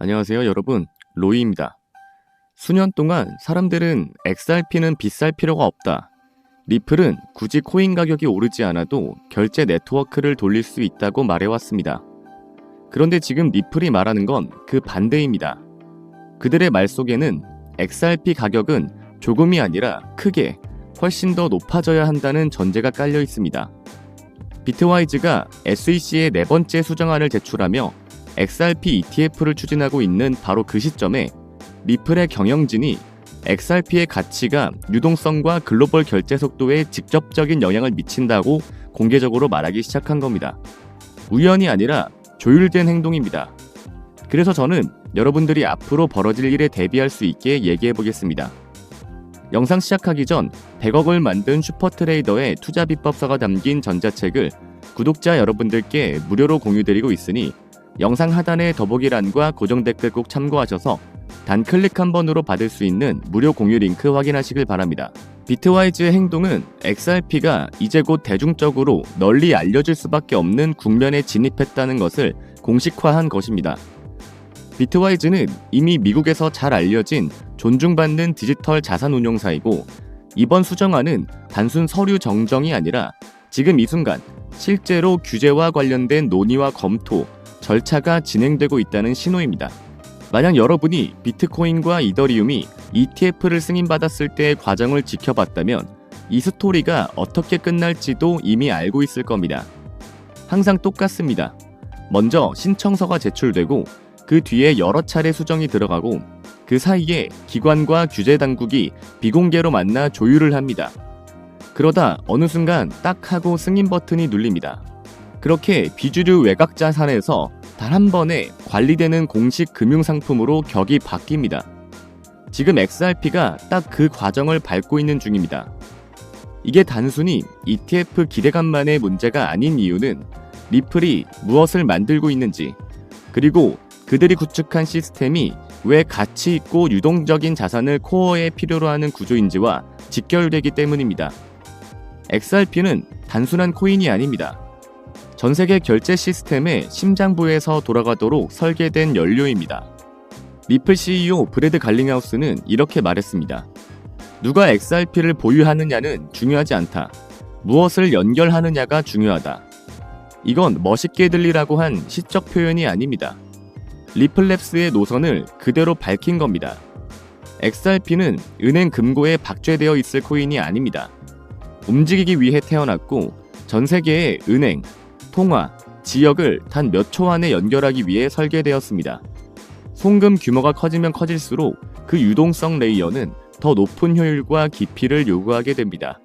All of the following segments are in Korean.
안녕하세요, 여러분. 로이입니다. 수년 동안 사람들은 XRP는 비쌀 필요가 없다. 리플은 굳이 코인 가격이 오르지 않아도 결제 네트워크를 돌릴 수 있다고 말해왔습니다. 그런데 지금 리플이 말하는 건 그 반대입니다. 그들의 말 속에는 XRP 가격은 조금이 아니라 크게 훨씬 더 높아져야 한다는 전제가 깔려 있습니다. 비트와이즈가 SEC의 네 번째 수정안을 제출하며 XRP ETF를 추진하고 있는 바로 그 시점에 리플의 경영진이 XRP의 가치가 유동성과 글로벌 결제 속도에 직접적인 영향을 미친다고 공개적으로 말하기 시작한 겁니다. 우연이 아니라 조율된 행동입니다. 그래서 저는 여러분들이 앞으로 벌어질 일에 대비할 수 있게 얘기해 보겠습니다. 영상 시작하기 전 100억을 만든 슈퍼트레이더의 투자 비법서가 담긴 전자책을 구독자 여러분들께 무료로 공유드리고 있으니 영상 하단의 더보기란과 고정 댓글 꼭 참고하셔서 단 클릭 한 번으로 받을 수 있는 무료 공유 링크 확인하시길 바랍니다. 비트와이즈의 행동은 XRP가 이제 곧 대중적으로 널리 알려질 수밖에 없는 국면에 진입했다는 것을 공식화한 것입니다. 비트와이즈는 이미 미국에서 잘 알려진 존중받는 디지털 자산 운용사이고 이번 수정안은 단순 서류 정정이 아니라 지금 이 순간 실제로 규제와 관련된 논의와 검토, 절차가 진행되고 있다는 신호입니다. 만약 여러분이 비트코인과 이더리움이 ETF를 승인받았을 때의 과정을 지켜봤다면 이 스토리가 어떻게 끝날지도 이미 알고 있을 겁니다. 항상 똑같습니다. 먼저 신청서가 제출되고 그 뒤에 여러 차례 수정이 들어가고 그 사이에 기관과 규제 당국이 비공개로 만나 조율을 합니다. 그러다 어느 순간 딱 하고 승인 버튼이 눌립니다. 그렇게 비주류 외곽 자산에서 단 한 번에 관리되는 공식 금융 상품으로 격이 바뀝니다. 지금 XRP가 딱 그 과정을 밟고 있는 중입니다. 이게 단순히 ETF 기대감만의 문제가 아닌 이유는 리플이 무엇을 만들고 있는지, 그리고 그들이 구축한 시스템이 왜 가치 있고 유동적인 자산을 코어에 필요로 하는 구조인지와 직결되기 때문입니다. XRP는 단순한 코인이 아닙니다. 전 세계 결제 시스템의 심장부에서 돌아가도록 설계된 연료입니다. 리플 CEO 브래드 갈링하우스는 이렇게 말했습니다. 누가 XRP를 보유하느냐는 중요하지 않다. 무엇을 연결하느냐가 중요하다. 이건 멋있게 들리라고 한 시적 표현이 아닙니다. 리플랩스의 노선을 그대로 밝힌 겁니다. XRP는 은행 금고에 박제되어 있을 코인이 아닙니다. 움직이기 위해 태어났고 전 세계의 은행, 통화, 지역을 단 몇 초 안에 연결하기 위해 설계되었습니다. 송금 규모가 커지면 커질수록 그 유동성 레이어는 더 높은 효율과 깊이를 요구하게 됩니다.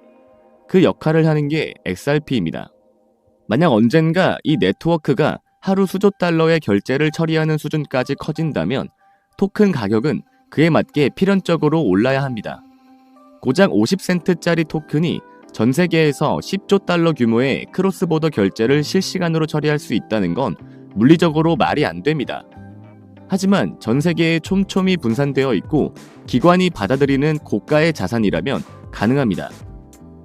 그 역할을 하는 게 XRP입니다. 만약 언젠가 이 네트워크가 하루 수조 달러의 결제를 처리하는 수준까지 커진다면 토큰 가격은 그에 맞게 필연적으로 올라야 합니다. 고작 50센트짜리 토큰이 전 세계에서 10조 달러 규모의 크로스보더 결제를 실시간으로 처리할 수 있다는 건 물리적으로 말이 안 됩니다. 하지만 전 세계에 촘촘히 분산되어 있고 기관이 받아들이는 고가의 자산이라면 가능합니다.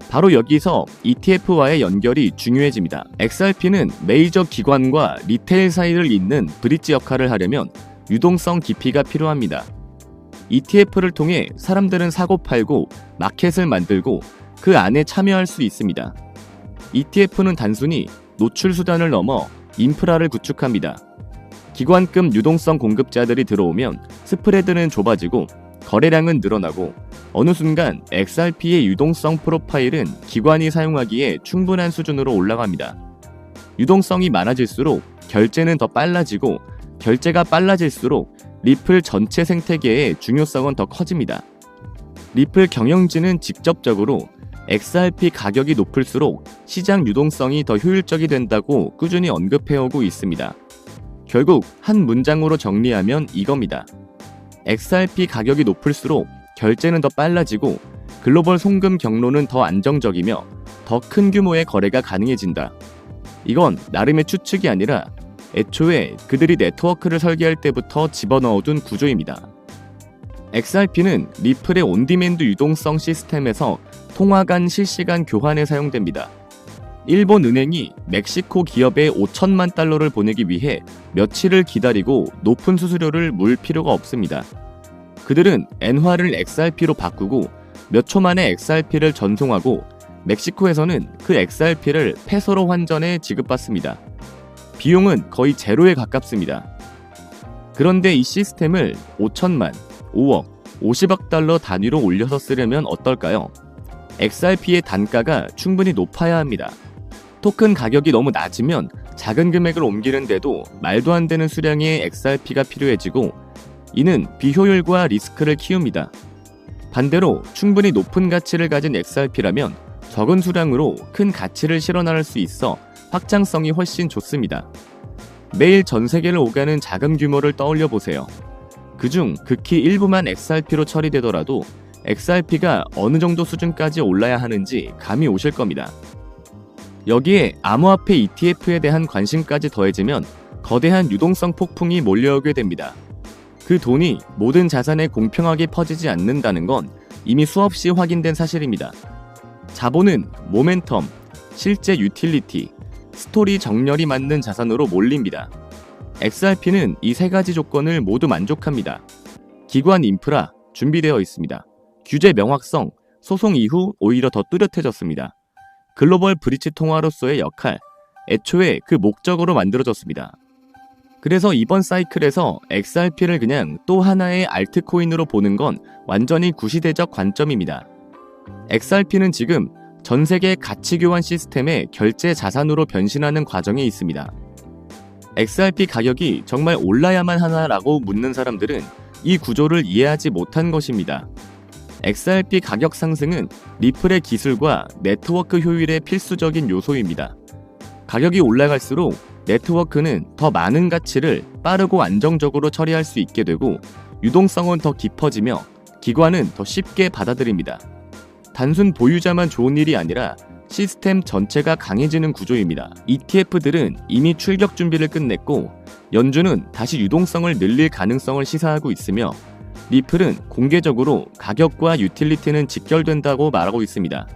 바로 여기서 ETF와의 연결이 중요해집니다. XRP는 메이저 기관과 리테일 사이를 잇는 브릿지 역할을 하려면 유동성 깊이가 필요합니다. ETF를 통해 사람들은 사고 팔고 마켓을 만들고 그 안에 참여할 수 있습니다. ETF는 단순히 노출 수단을 넘어 인프라를 구축합니다. 기관급 유동성 공급자들이 들어오면 스프레드는 좁아지고 거래량은 늘어나고 어느 순간 XRP의 유동성 프로파일은 기관이 사용하기에 충분한 수준으로 올라갑니다. 유동성이 많아질수록 결제는 더 빨라지고 결제가 빨라질수록 리플 전체 생태계의 중요성은 더 커집니다. 리플 경영진은 직접적으로 XRP 가격이 높을수록 시장 유동성이 더 효율적이 된다고 꾸준히 언급해오고 있습니다. 결국 한 문장으로 정리하면 이겁니다. XRP 가격이 높을수록 결제는 더 빨라지고 글로벌 송금 경로는 더 안정적이며 더 큰 규모의 거래가 가능해진다. 이건 나름의 추측이 아니라 애초에 그들이 네트워크를 설계할 때부터 집어넣어둔 구조입니다. XRP는 리플의 온디맨드 유동성 시스템에서 통화 간 실시간 교환에 사용됩니다. 일본 은행이 멕시코 기업에 5천만 달러를 보내기 위해 며칠을 기다리고 높은 수수료를 물 필요가 없습니다. 그들은 엔화를 XRP로 바꾸고 몇 초 만에 XRP를 전송하고 멕시코에서는 그 XRP를 페소로 환전해 지급받습니다. 비용은 거의 제로에 가깝습니다. 그런데 이 시스템을 5천만, 5억, 50억 달러 단위로 올려서 쓰려면 어떨까요? XRP의 단가가 충분히 높아야 합니다. 토큰 가격이 너무 낮으면 작은 금액을 옮기는데도 말도 안 되는 수량의 XRP가 필요해지고 이는 비효율과 리스크를 키웁니다. 반대로 충분히 높은 가치를 가진 XRP라면 적은 수량으로 큰 가치를 실어나갈 수 있어 확장성이 훨씬 좋습니다. 매일 전 세계를 오가는 자금 규모를 떠올려 보세요. 그중 극히 일부만 XRP로 처리되더라도 XRP가 어느 정도 수준까지 올라야 하는지 감이 오실 겁니다. 여기에 암호화폐 ETF에 대한 관심까지 더해지면 거대한 유동성 폭풍이 몰려오게 됩니다. 그 돈이 모든 자산에 공평하게 퍼지지 않는다는 건 이미 수없이 확인된 사실입니다. 자본은 모멘텀, 실제 유틸리티, 스토리 정렬이 맞는 자산으로 몰립니다. XRP는 이 세 가지 조건을 모두 만족합니다. 기관 인프라 준비되어 있습니다. 규제 명확성, 소송 이후 오히려 더 뚜렷해졌습니다. 글로벌 브리치 통화로서의 역할, 애초에 그 목적으로 만들어졌습니다. 그래서 이번 사이클에서 XRP를 그냥 또 하나의 알트코인으로 보는 건 완전히 구시대적 관점입니다. XRP는 지금 전 세계 가치 교환 시스템의 결제 자산으로 변신하는 과정에 있습니다. XRP 가격이 정말 올라야만 하나라고 묻는 사람들은 이 구조를 이해하지 못한 것입니다. XRP 가격 상승은 리플의 기술과 네트워크 효율의 필수적인 요소입니다. 가격이 올라갈수록 네트워크는 더 많은 가치를 빠르고 안정적으로 처리할 수 있게 되고 유동성은 더 깊어지며 기관은 더 쉽게 받아들입니다. 단순 보유자만 좋은 일이 아니라 시스템 전체가 강해지는 구조입니다. ETF들은 이미 출격 준비를 끝냈고 연준은 다시 유동성을 늘릴 가능성을 시사하고 있으며 리플은 공개적으로 가격과 유틸리티는 직결된다고 말하고 있습니다.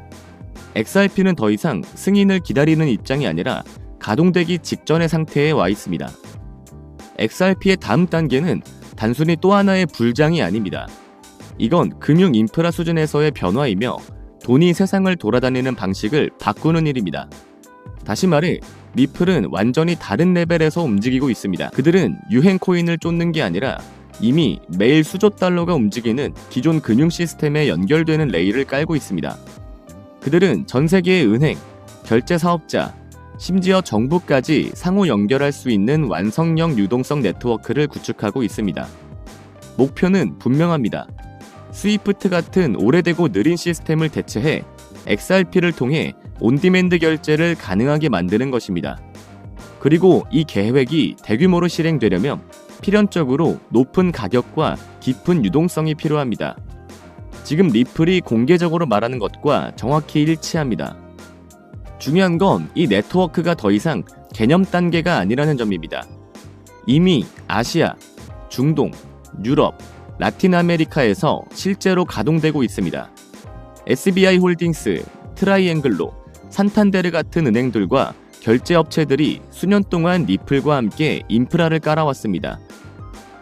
XRP는 더 이상 승인을 기다리는 입장이 아니라 가동되기 직전의 상태에 와 있습니다. XRP의 다음 단계는 단순히 또 하나의 불장이 아닙니다. 이건 금융 인프라 수준에서의 변화이며 돈이 세상을 돌아다니는 방식을 바꾸는 일입니다. 다시 말해, 리플은 완전히 다른 레벨에서 움직이고 있습니다. 그들은 유행 코인을 쫓는 게 아니라 이미 매일 수조 달러가 움직이는 기존 금융 시스템에 연결되는 레일을 깔고 있습니다. 그들은 전 세계의 은행, 결제 사업자, 심지어 정부까지 상호 연결할 수 있는 완성형 유동성 네트워크를 구축하고 있습니다. 목표는 분명합니다. 스위프트 같은 오래되고 느린 시스템을 대체해 XRP를 통해 온디맨드 결제를 가능하게 만드는 것입니다. 그리고 이 계획이 대규모로 실행되려면 필연적으로 높은 가격과 깊은 유동성이 필요합니다. 지금 리플이 공개적으로 말하는 것과 정확히 일치합니다. 중요한 건 이 네트워크가 더 이상 개념 단계가 아니라는 점입니다. 이미 아시아, 중동, 유럽, 라틴 아메리카에서 실제로 가동되고 있습니다. SBI 홀딩스, 트라이앵글로, 산탄데르 같은 은행들과 결제 업체들이 수년 동안 리플과 함께 인프라를 깔아왔습니다.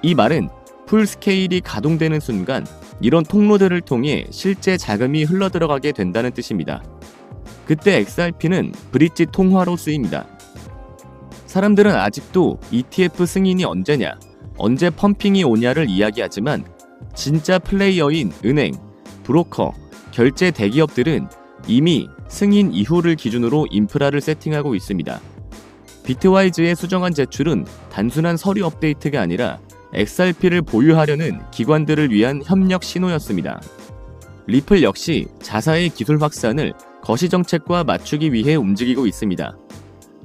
이 말은 풀 스케일이 가동되는 순간 이런 통로들을 통해 실제 자금이 흘러들어가게 된다는 뜻입니다. 그때 XRP는 브릿지 통화로 쓰입니다. 사람들은 아직도 ETF 승인이 언제냐, 언제 펌핑이 오냐를 이야기하지만 진짜 플레이어인 은행, 브로커, 결제 대기업들은 이미 승인 이후를 기준으로 인프라를 세팅하고 있습니다. 비트와이즈의 수정안 제출은 단순한 서류 업데이트가 아니라 XRP를 보유하려는 기관들을 위한 협력 신호였습니다. 리플 역시 자사의 기술 확산을 거시 정책과 맞추기 위해 움직이고 있습니다.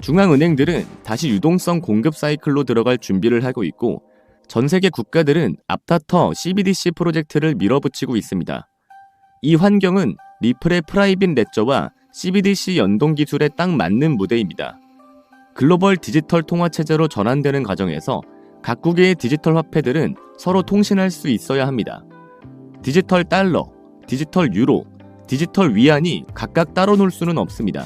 중앙은행들은 다시 유동성 공급 사이클로 들어갈 준비를 하고 있고 전 세계 국가들은 앞다퉈 CBDC 프로젝트를 밀어붙이고 있습니다. 이 환경은 리플의 프라이빗 레저와 CBDC 연동 기술에 딱 맞는 무대입니다. 글로벌 디지털 통화 체제로 전환되는 과정에서 각국의 디지털 화폐들은 서로 통신할 수 있어야 합니다. 디지털 달러, 디지털 유로, 디지털 위안이 각각 따로 놀 수는 없습니다.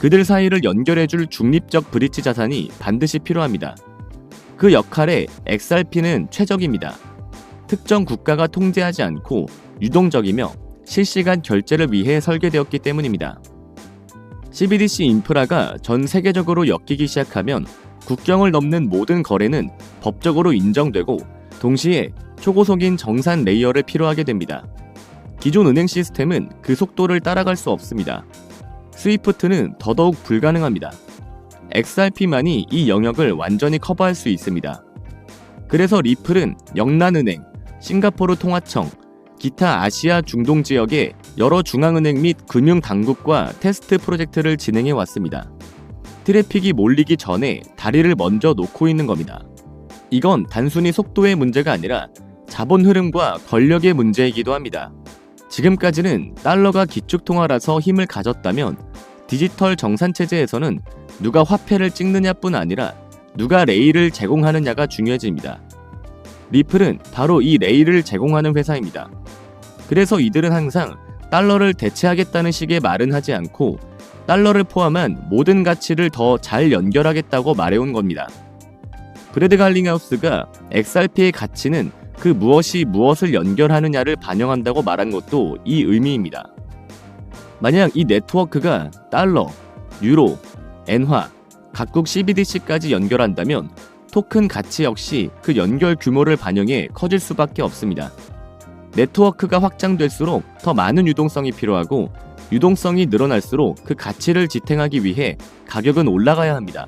그들 사이를 연결해줄 중립적 브릿지 자산이 반드시 필요합니다. 그 역할에 XRP는 최적입니다. 특정 국가가 통제하지 않고 유동적이며 실시간 결제를 위해 설계되었기 때문입니다. CBDC 인프라가 전 세계적으로 엮이기 시작하면 국경을 넘는 모든 거래는 법적으로 인정되고 동시에 초고속인 정산 레이어를 필요하게 됩니다. 기존 은행 시스템은 그 속도를 따라갈 수 없습니다. 스위프트는 더더욱 불가능합니다. XRP만이 이 영역을 완전히 커버할 수 있습니다. 그래서 리플은 영란은행, 싱가포르 통화청, 기타 아시아 중동 지역의 여러 중앙은행 및 금융당국과 테스트 프로젝트를 진행해 왔습니다. 트래픽이 몰리기 전에 다리를 먼저 놓고 있는 겁니다. 이건 단순히 속도의 문제가 아니라 자본 흐름과 권력의 문제이기도 합니다. 지금까지는 달러가 기축통화라서 힘을 가졌다면 디지털 정산체제에서는 누가 화폐를 찍느냐 뿐 아니라 누가 레일을 제공하느냐가 중요해집니다. 리플은 바로 이 레일을 제공하는 회사입니다. 그래서 이들은 항상 달러를 대체하겠다는 식의 말은 하지 않고 달러를 포함한 모든 가치를 더 잘 연결하겠다고 말해온 겁니다. 브래드 갈링하우스가 XRP의 가치는 그 무엇이 무엇을 연결하느냐를 반영한다고 말한 것도 이 의미입니다. 만약 이 네트워크가 달러, 유로, 엔화, 각국 CBDC까지 연결한다면 토큰 가치 역시 그 연결 규모를 반영해 커질 수밖에 없습니다. 네트워크가 확장될수록 더 많은 유동성이 필요하고 유동성이 늘어날수록 그 가치를 지탱하기 위해 가격은 올라가야 합니다.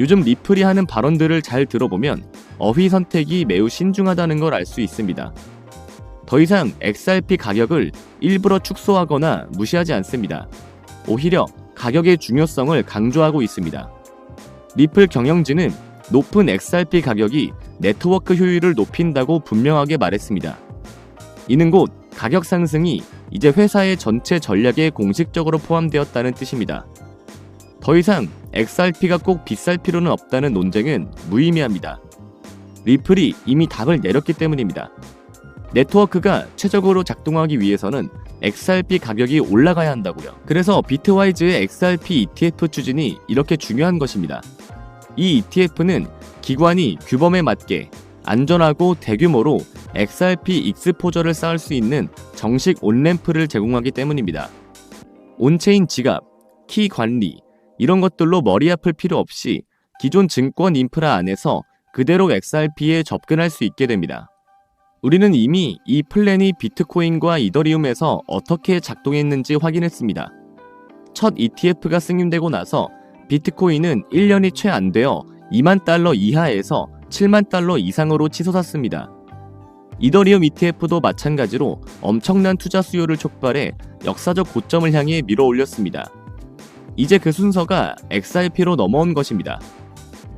요즘 리플이 하는 발언들을 잘 들어보면 어휘 선택이 매우 신중하다는 걸 알 수 있습니다. 더 이상 XRP 가격을 일부러 축소하거나 무시하지 않습니다. 오히려 가격의 중요성을 강조하고 있습니다. 리플 경영진은 높은 XRP 가격이 네트워크 효율을 높인다고 분명하게 말했습니다. 이는 곧 가격 상승이 이제 회사의 전체 전략에 공식적으로 포함되었다는 뜻입니다. 더 이상 XRP가 꼭 비쌀 필요는 없다는 논쟁은 무의미합니다. 리플이 이미 답을 내렸기 때문입니다. 네트워크가 최적으로 작동하기 위해서는 XRP 가격이 올라가야 한다고요. 그래서 비트와이즈의 XRP ETF 추진이 이렇게 중요한 것입니다. 이 ETF는 기관이 규범에 맞게 안전하고 대규모로 XRP 익스포저를 쌓을 수 있는 정식 온램프를 제공하기 때문입니다. 온체인 지갑, 키 관리, 이런 것들로 머리 아플 필요 없이 기존 증권 인프라 안에서 그대로 XRP에 접근할 수 있게 됩니다. 우리는 이미 이 플랜이 비트코인과 이더리움에서 어떻게 작동했는지 확인했습니다. 첫 ETF가 승인되고 나서 비트코인은 1년이 채 안 되어 2만 달러 이하에서 7만 달러 이상으로 치솟았습니다. 이더리움 ETF도 마찬가지로 엄청난 투자 수요를 촉발해 역사적 고점을 향해 밀어 올렸습니다. 이제 그 순서가 XRP로 넘어온 것입니다.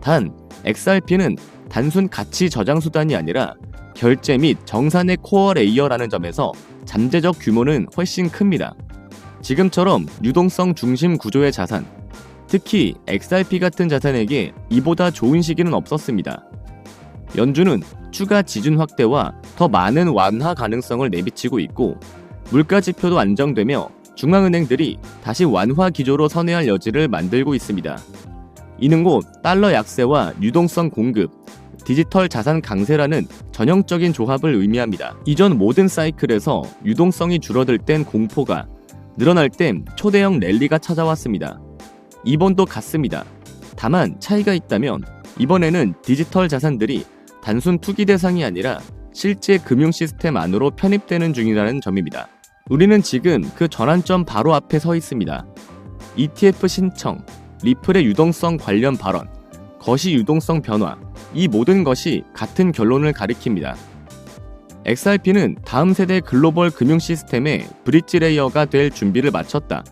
단, XRP는 단순 가치 저장 수단이 아니라 결제 및 정산의 코어 레이어라는 점에서 잠재적 규모는 훨씬 큽니다. 지금처럼 유동성 중심 구조의 자산, 특히 XRP 같은 자산에게 이보다 좋은 시기는 없었습니다. 연준은 추가 지준 확대와 더 많은 완화 가능성을 내비치고 있고 물가 지표도 안정되며 중앙은행들이 다시 완화 기조로 선회할 여지를 만들고 있습니다. 이는 곧 달러 약세와 유동성 공급, 디지털 자산 강세라는 전형적인 조합을 의미합니다. 이전 모든 사이클에서 유동성이 줄어들 땐 공포가, 늘어날 땐 초대형 랠리가 찾아왔습니다. 이번도 같습니다. 다만 차이가 있다면 이번에는 디지털 자산들이 단순 투기 대상이 아니라 실제 금융 시스템 안으로 편입되는 중이라는 점입니다. 우리는 지금 그 전환점 바로 앞에 서 있습니다. ETF 신청, 리플의 유동성 관련 발언, 거시 유동성 변화, 이 모든 것이 같은 결론을 가리킵니다. XRP는 다음 세대 글로벌 금융 시스템의 브릿지 레이어가 될 준비를 마쳤다.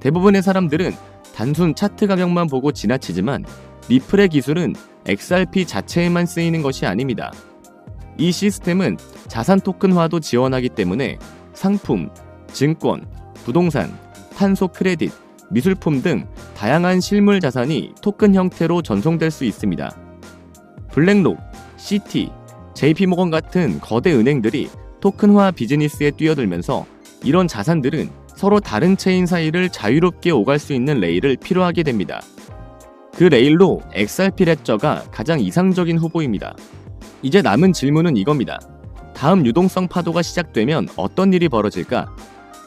대부분의 사람들은 단순 차트 가격만 보고 지나치지만 리플의 기술은 XRP 자체에만 쓰이는 것이 아닙니다. 이 시스템은 자산 토큰화도 지원하기 때문에 상품, 증권, 부동산, 탄소 크레딧, 미술품 등 다양한 실물 자산이 토큰 형태로 전송될 수 있습니다. 블랙록, 시티, JP모건 같은 거대 은행들이 토큰화 비즈니스에 뛰어들면서 이런 자산들은 서로 다른 체인 사이를 자유롭게 오갈 수 있는 레일을 필요하게 됩니다. 그 레일로 XRP 레저가 가장 이상적인 후보입니다. 이제 남은 질문은 이겁니다. 다음 유동성 파도가 시작되면 어떤 일이 벌어질까?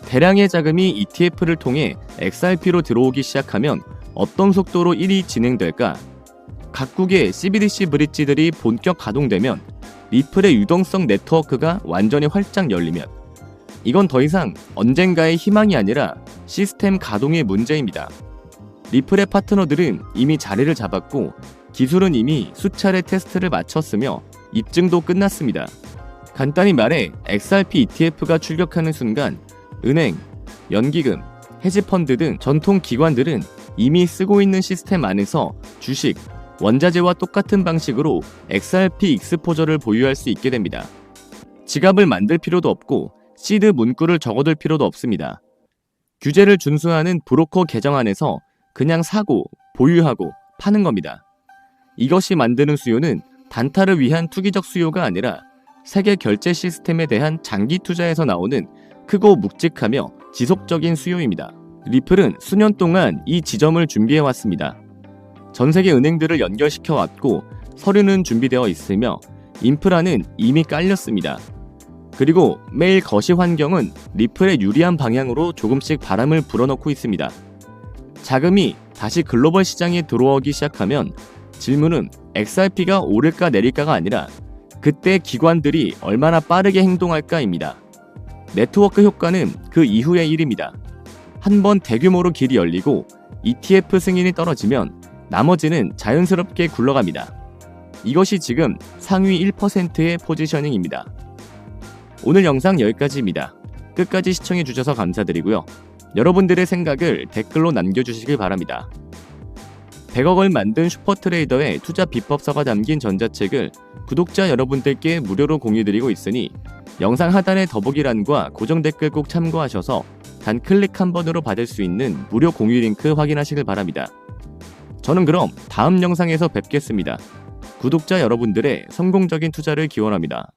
대량의 자금이 ETF를 통해 XRP로 들어오기 시작하면 어떤 속도로 일이 진행될까? 각국의 CBDC 브릿지들이 본격 가동되면 리플의 유동성 네트워크가 완전히 활짝 열리면 이건 더 이상 언젠가의 희망이 아니라 시스템 가동의 문제입니다. 리플의 파트너들은 이미 자리를 잡았고 기술은 이미 수차례 테스트를 마쳤으며 입증도 끝났습니다. 간단히 말해 XRP ETF가 출격하는 순간 은행, 연기금, 헤지펀드 등 전통 기관들은 이미 쓰고 있는 시스템 안에서 주식, 원자재와 똑같은 방식으로 XRP 익스포저를 보유할 수 있게 됩니다. 지갑을 만들 필요도 없고 시드 문구를 적어둘 필요도 없습니다. 규제를 준수하는 브로커 계정 안에서 그냥 사고, 보유하고 파는 겁니다. 이것이 만드는 수요는 단타를 위한 투기적 수요가 아니라 세계 결제 시스템에 대한 장기 투자에서 나오는 크고 묵직하며 지속적인 수요입니다. 리플은 수년 동안 이 지점을 준비해 왔습니다. 전 세계 은행들을 연결시켜 왔고 서류는 준비되어 있으며 인프라는 이미 깔렸습니다. 그리고 매일 거시 환경은 리플의 유리한 방향으로 조금씩 바람을 불어넣고 있습니다. 자금이 다시 글로벌 시장에 들어오기 시작하면 질문은 XRP가 오를까 내릴까가 아니라 그때 기관들이 얼마나 빠르게 행동할까입니다. 네트워크 효과는 그 이후의 일입니다. 한 번 대규모로 길이 열리고 ETF 승인이 떨어지면 나머지는 자연스럽게 굴러갑니다. 이것이 지금 상위 1%의 포지셔닝입니다. 오늘 영상 여기까지입니다. 끝까지 시청해주셔서 감사드리고요. 여러분들의 생각을 댓글로 남겨주시길 바랍니다. 100억을 만든 슈퍼트레이더의 투자 비법서가 담긴 전자책을 구독자 여러분들께 무료로 공유드리고 있으니 영상 하단의 더보기란과 고정 댓글 꼭 참고하셔서 단 클릭 한 번으로 받을 수 있는 무료 공유 링크 확인하시길 바랍니다. 저는 그럼 다음 영상에서 뵙겠습니다. 구독자 여러분들의 성공적인 투자를 기원합니다.